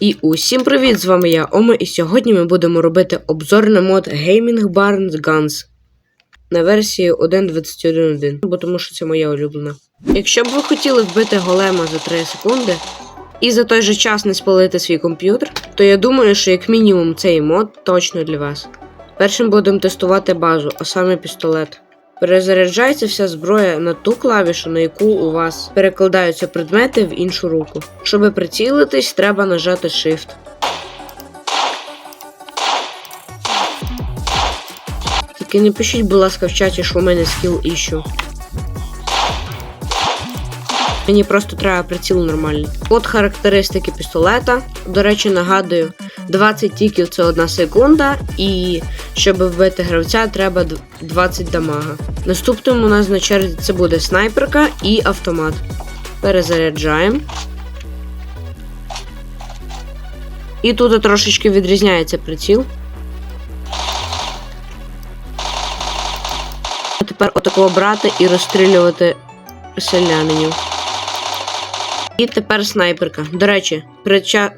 І усім привіт! З вами я Ома, і сьогодні ми будемо робити обзор на мод Gaming Barnes Guns на версії 1.21.1, бо тому що це моя улюблена. Якщо б ви хотіли вбити голема за 3 секунди і за той же час не спалити свій комп'ютер, то я думаю, що як мінімум цей мод точно для вас. Першим будемо тестувати базу, а саме пістолет. Перезаряджається вся зброя на ту клавішу, на яку у вас перекладаються предмети в іншу руку. Щоб прицілитись, треба нажати Shift. Тільки не пишіть, будь ласка, в чаті, що у мене скіл іщу. Мені просто треба приціл нормальний. От характеристики пістолета. До речі, нагадую, 20 тіків це 1 секунда, і щоб вбити гравця, треба 20 дамага. Наступним у нас на черзі це буде снайперка і автомат. Перезаряджаємо. І тут трошечки відрізняється приціл. Тепер отакого брати і розстрілювати селянинів. І тепер снайперка. До речі,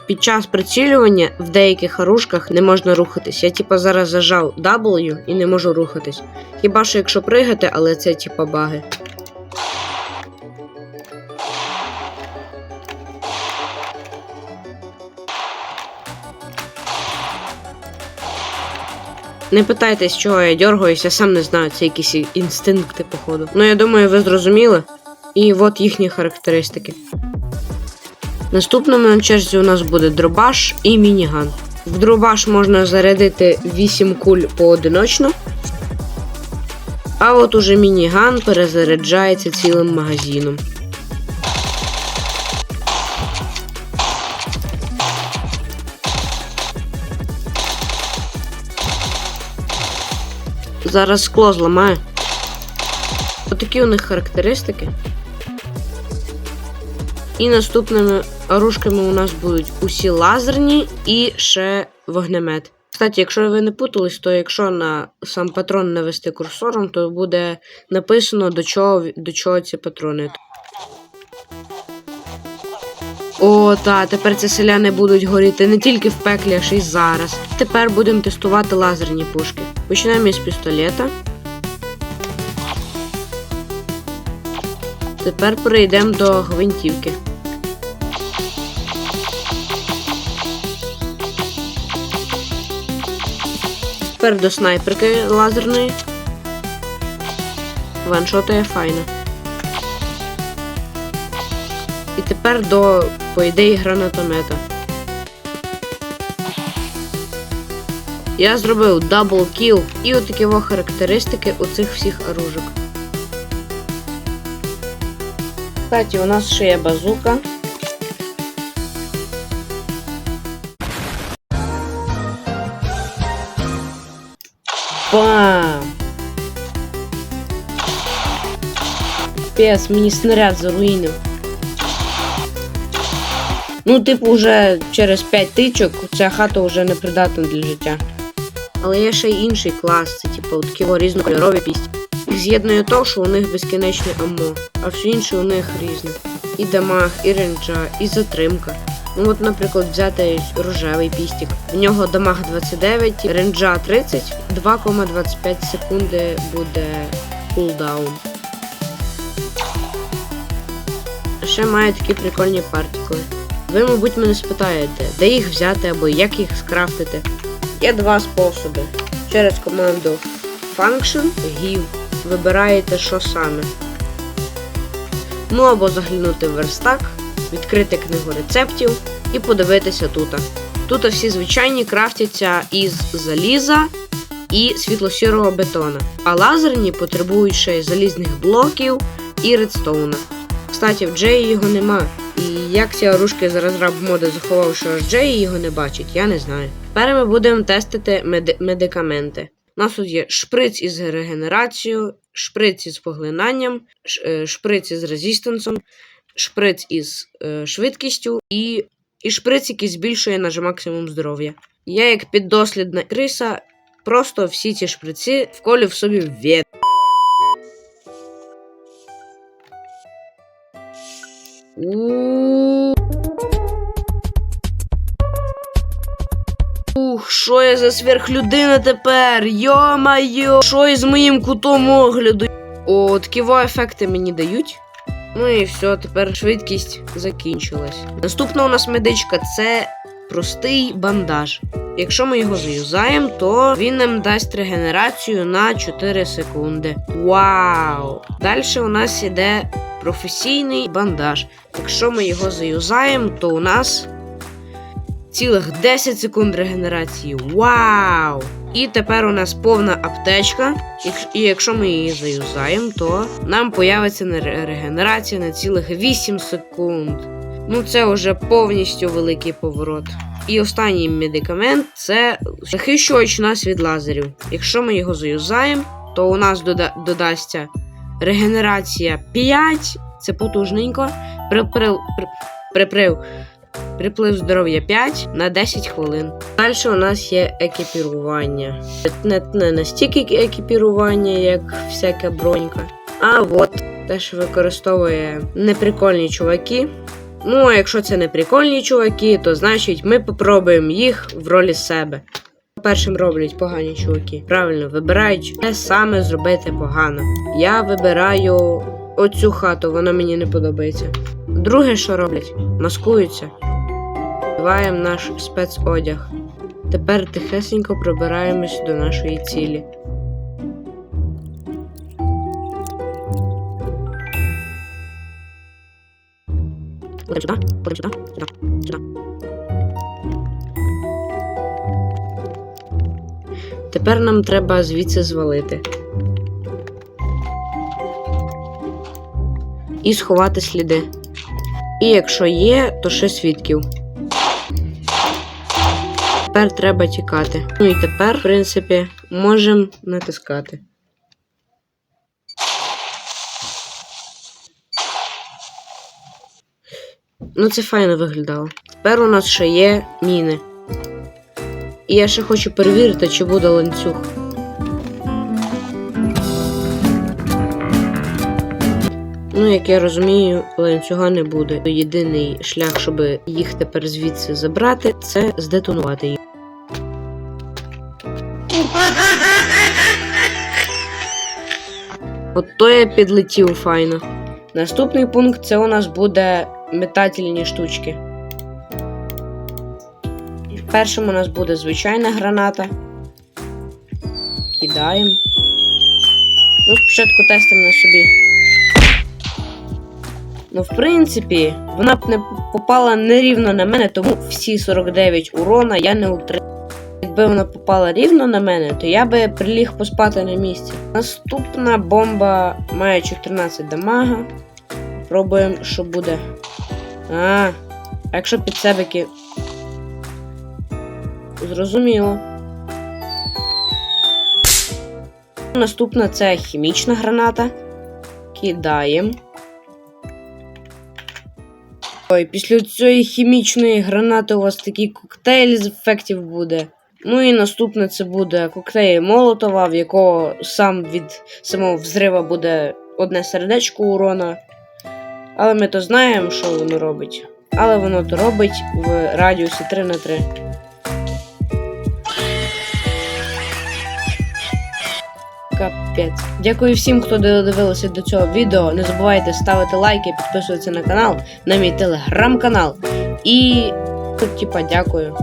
під час прицілювання в деяких оружках не можна рухатись. Я типа зараз зажав W і не можу рухатись. Хіба що якщо пригати, але це типа баги. Не питайтесь, чого я дергаюсь, я сам не знаю, це якісь інстинкти, походу. Ну я думаю, ви зрозуміли. І от їхні характеристики. Наступним на черзі у нас буде дробаш і мініган. В дробаш можна зарядити 8 куль поодиночно. А от уже мініган перезаряджається цілим магазином. Зараз скло зламаю. Отакі у них характеристики. І наступними оружками у нас будуть усі лазерні і ще вогнемет. Кстати, якщо ви не путались, то якщо на сам патрон навести курсором, то буде написано до чого, до чого ці патрони. О, та, тепер ці селяни будуть горіти не тільки в пеклі, а ще й зараз. Тепер будемо тестувати лазерні пушки. Починаємо із пістолета. Тепер перейдемо до гвинтівки. Тепер до снайперки лазерної. Ваншотає файно. І тепер до, по ідеї, гранатомета. Я зробив дабл кіл і отакі характеристики у цих всіх оружок. Кстати, у нас ще є базука. Бам! Пес, мені снаряд заруїнив. Ну, типу, вже через 5 тичок ця хата вже не придатна для життя. Але є ще й інший клас, це типу такі о, різнокольорові пісні. Їх з'єднує то, що у них безкінечне аммо, а все інше у них різне. І дамаг, і ренджа, і затримка. Ну от, наприклад, взяти рожевий пістік. В нього дамаг 29, ренджа 30, 2,25 секунди буде кулдаун. Ще має такі прикольні партикли. Ви, мабуть, мене спитаєте, де їх взяти або як їх скрафтити. Є два способи. Через команду Function Give вибираєте, що саме. Ну або заглянути в верстак, відкрити книгу рецептів і подивитися тут. Тут всі звичайні крафтяться із заліза і світло-сірого бетона, а лазерні потребують ще й залізних блоків і редстоуна. Кстати, в Джеї його нема. І як ці оружки з розраб моди заховав, що аж Джеї його не бачить, я не знаю. Тепер ми будемо тестити мед- медикаменти. У нас тут є шприц із регенерацією, шприц із поглинанням, е, шприц із резистансом, шприц із е, швидкістю і, і шприц, який збільшує наш максимум здоров'я. Я, як піддослідна криса, просто всі ці в собі в вет. У Ух, що я за сверхлюдина тепер? Йо-майо! Що із моїм кутом огляду? О, такі ефекти мені дають. Ну і все, тепер швидкість закінчилась. Наступна у нас медичка це простий бандаж. Якщо ми його заюзаємо, то він нам дасть регенерацію на 4 секунди. Вау! Далі у нас іде професійний бандаж. Якщо ми його заюзаємо, то у нас цілих 10 секунд регенерації. Вау! І тепер у нас повна аптечка. І якщо ми її заюзаємо, то нам появиться регенерація на цілих 8 секунд. Ну, це вже повністю великий поворот. І останній медикамент це захищувач нас від лазерів. Якщо ми його заюзаємо, то у нас дода- додасться регенерація 5, це потужненько. Приплив, при, приплив, приплив здоров'я 5 на 10 хвилин. Далі у нас є екіпірування. Не, не настільки екіпірування, як всяка бронька. А от теж використовує неприкольні чуваки. Ну, а якщо це не прикольні чуваки, то значить ми попробуємо їх в ролі себе. Першим роблять погані чуваки. Правильно, вибирають те саме зробити погано. Я вибираю оцю хату, вона мені не подобається. Друге, що роблять? Маскуються. Вдіваємо наш спецодяг. Тепер тихесенько пробираємось до нашої цілі. Ходимо сюди, сюди, сюди. Тепер нам треба звідси звалити. І сховати сліди. І якщо є, то ще свідків. Тепер треба тікати. Ну і тепер, в принципі, можемо натискати. Ну, це файно виглядало. Тепер у нас ще є міни. І я ще хочу перевірити, чи буде ланцюг. Ну, як я розумію, ланцюга не буде. Єдиний шлях, щоб їх тепер звідси забрати, це здетонувати їх. От то я підлетів файно. Наступний пункт це у нас буде метательні штучки. Першим у нас буде звичайна граната. Кидаємо. Ну, спочатку тестимо на собі. Ну, в принципі, вона б не попала нерівно на мене, тому всі 49 урона я не отримав. Якби вона попала рівно на мене, то я би приліг поспати на місці. Наступна бомба має 14 дамага. Пробуємо, що буде. А, а якщо під себе ки... Зрозуміло. Наступна це хімічна граната. Кидаємо. Ой, після цієї хімічної гранати у вас такий коктейль з ефектів буде. Ну і наступне це буде коктейль Молотова, в якого сам від самого взрива буде одне сердечко урона. Але ми то знаємо, що воно робить. Але воно то робить в радіусі 3 на 3 Капець. Дякую всім, хто додивилися до цього відео. Не забувайте ставити лайки, підписуватися на канал, на мій телеграм-канал. І, типа, дякую.